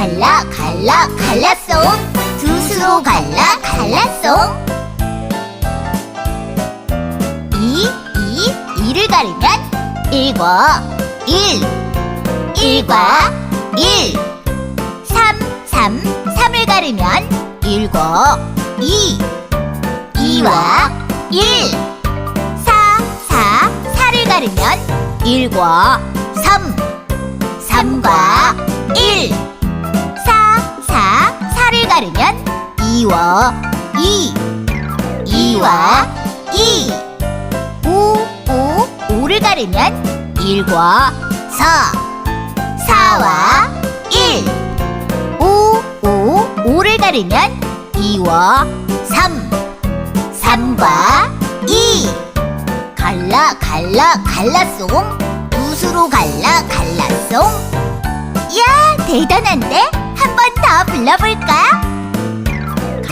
갈라 갈라 갈라송. 두 수로 갈라 갈라송. 이, 이, 이를 가르면 일과 일 일과 일. 삼, 삼, 삼을 가르면 일과 이 이와 일. 사, 사, 사를 가르면 일과 삼. 삼과 이 이와 이. 오, 오, 오를 가르면 일과 사 사와 일. 오, 오, 오를 가르면 이와 삼. 삼과 이. 갈라 갈라 갈라송. 붓으로 갈라 갈라송. 야 대단한데? 한 번 더 불러볼까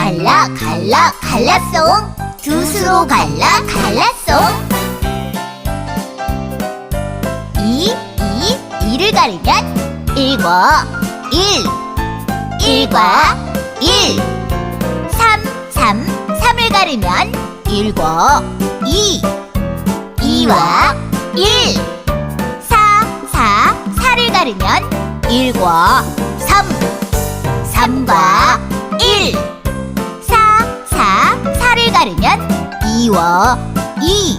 갈라 갈라 갈라송. 붓으로 갈라 갈라송. 이, 이, 이를 가르면 일과 일 일과 일. 삼, 삼, 삼을 가르면 일과 이 이와 일. 사, 사, 사를 가르면 일과 삼 삼과 일 이와 이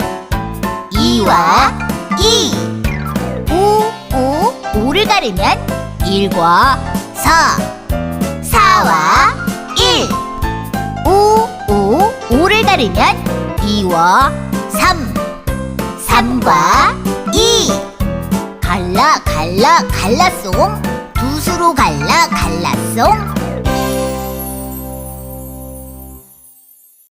이와 이. 오, 오, 오를 가르면 일과 사 사와 일. 오, 오, 오를 가르면 이와 삼 삼과 이. 갈라 갈라 갈라송 두 수로 갈라 갈라송